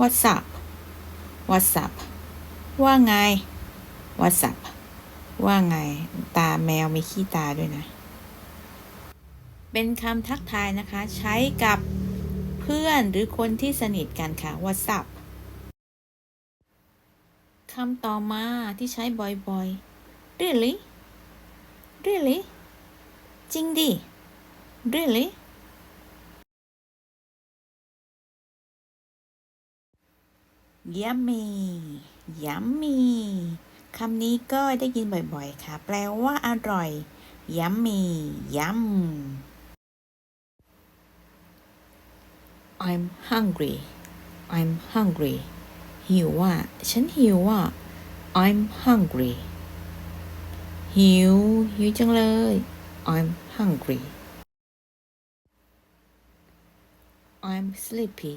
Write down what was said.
What's up What's up ว่าไง What's up ว่าไง ตาแมวมีขี้ตาด้วยนะ เป็นคำทักทายนะคะ ใช้กับเพื่อนหรือคนที่สนิทกันค่ะ What's up คำต่อมาที่ใช้บ่อยๆ Really Really จริงดิ Really Yummy Yummy คำนี้ก็ได้ยินบ่อยๆ ค่ะ แปลว่าอร่อย Yummy Yum I'm hungry I'm hungry หิวอะ ฉันหิวอะ I'm hungry หิว หิวจังเลย I'm hungry I'm sleepy